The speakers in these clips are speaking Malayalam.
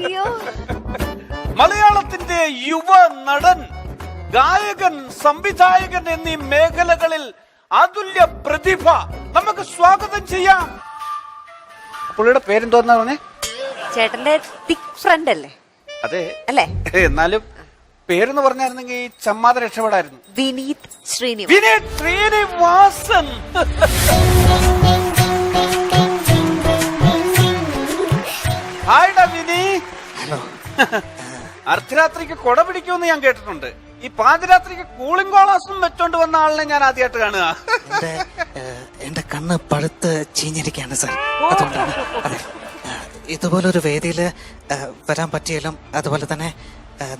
അയ്യോ. മലയാളത്തിന്റെ യുവ നടൻ ഗായകൻ സംവിധായകൻ എന്നീ മേഖലകളിൽ അതുല്യ പ്രതിഭ നമുക്ക് സ്വാഗതം ചെയ്യാം. പുള്ളിയുടെ പേരെന്തോന്നാ പറഞ്ഞേ? ചേട്ടന്റെ തിക് ഫ്രണ്ട് അല്ലേ? അതെ. അല്ലേ? എന്നാലും പേരെന്ന് പറഞ്ഞായിരുന്നെങ്കിൽ ചമ്മാത രക്ഷപ്പെടായിരുന്നു. വിനീത് ശ്രീനിവാസ് വിനീത് ശ്രീനിവാസൻ. ഹായ്ഡാ ഹലോ അർദ്ധരാത്രിക്ക് കൊട പിടിക്കുമെന്ന് ഞാൻ കേട്ടിട്ടുണ്ട്. ഈ പാതിരാത്രിക്ക് കൂളിംഗ് കോളാസും വെച്ചോണ്ട് വന്ന ആളിനെ ഞാൻ ആദ്യമായിട്ട് കാണുക. എന്റെ കണ്ണ് പഴുത്ത് ചീഞ്ഞിരിക്കുകയാണ് സാർ. അതുകൊണ്ടാണ്. അതെ. ഇതുപോലൊരു വേദിയിൽ വരാൻ പറ്റിയാലും അതുപോലെ തന്നെ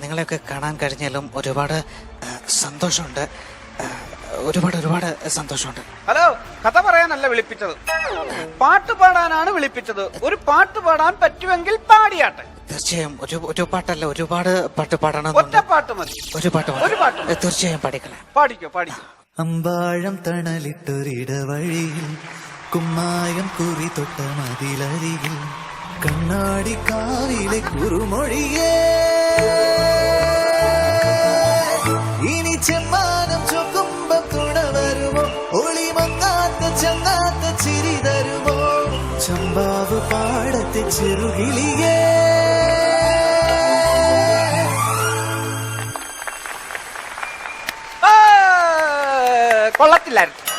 നിങ്ങളെയൊക്കെ കാണാൻ കഴിഞ്ഞാലും ഒരുപാട് സന്തോഷമുണ്ട്. ഒരുപാട് ഒരുപാട് സന്തോഷമുണ്ട്. ഹലോ കഥ പറയാനല്ല വിളിപ്പിച്ചത്. പാട്ട് പാടാനാണ് വിളിപ്പിച്ചത്. ഒരു പാട്ട് പാടാൻ പറ്റുമെങ്കിൽ പാടിയാട്ടെ. തീർച്ചയായും ഒരു ഒരു പാട്ടല്ല ഒരുപാട് പാട്ട് പാടണം ഒറ്റ പാട്ട് മതി. ഒരു പാട്ട് ഒരു പാട്ട്. തീർച്ചയായും പഠിക്കണം. പാടിക്കോ പാടിക്കോ. അമ്പാഴം തണലിട്ടൊരിടവഴിയിൽ കുമ്മായം കുറി തൊട്ട മതിലരികിൽ കണ്ണാടി കാവിലെ കുറുമൊഴിയേ. ഇനി ചെമ്മാനം ചൊക്കുമ്പം ചങ്ങാത്ത ചിരി തരുമോ? ചമ്പാവ് പാടത്തെ ചെറുകിളിയേ. കൊള്ളത്തില്ലായിരുന്നു.